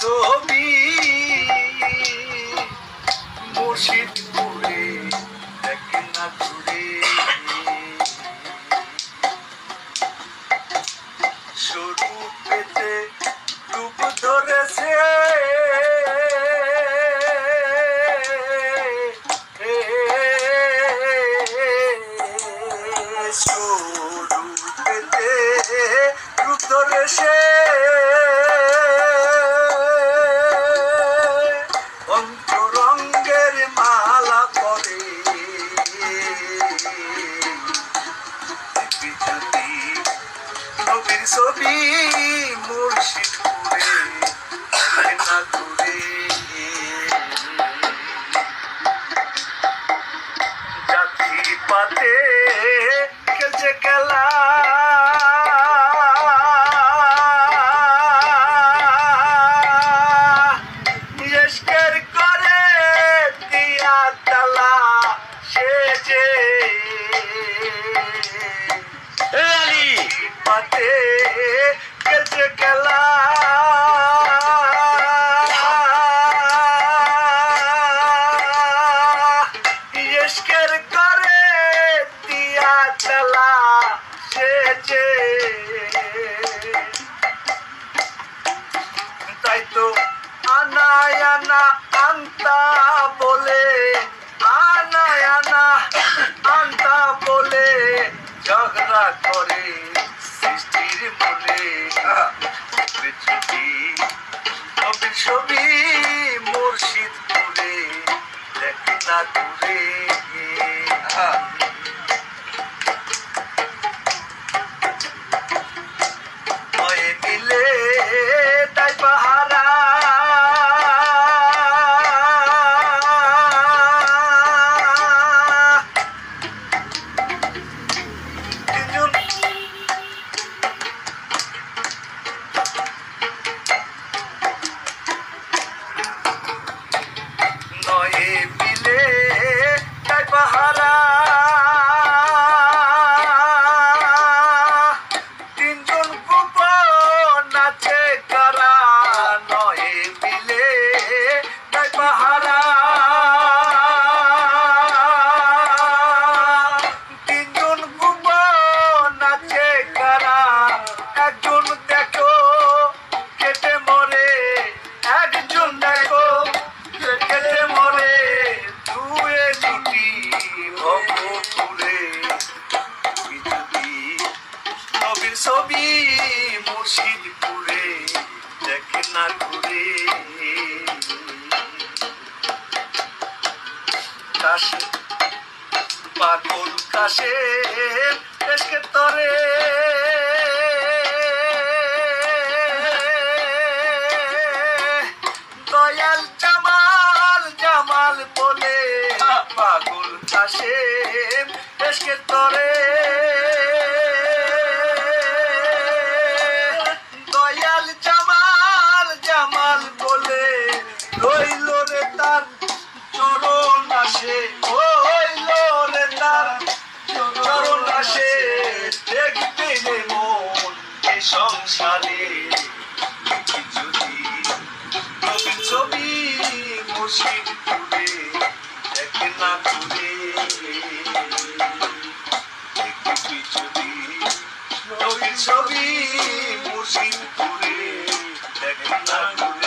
ছবি মুর্শিদপুরে দেখে না ঘুরে। সরু পেতে রূপ ধরেছে। ছবি ঘুরে জাতি পাতে খেলছে খেলা। করে দিয়া তালা সে পাতে খেলছে খেলা। ইস্কের করে দিয়া চালা সে তাই তো আনায় আনা আন্তা বলে, আনায় আনা আন্তা বলে ঝগড়া করে। দেখে না ছবি মুর্শিদপুরে দেখে না ঘুরে। কাশে, পাগল কাশে এসকে তরে। দয়াল জামাল জামাল বলে, পাগল কাশে এসকে তরে। সংসারে যদি ছবি তুলে দেখে না তুলে যদি ছবি তুলে দেখে না ঘুরে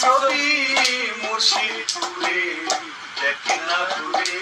ছবি মুশির দূরে দেখে না দূরে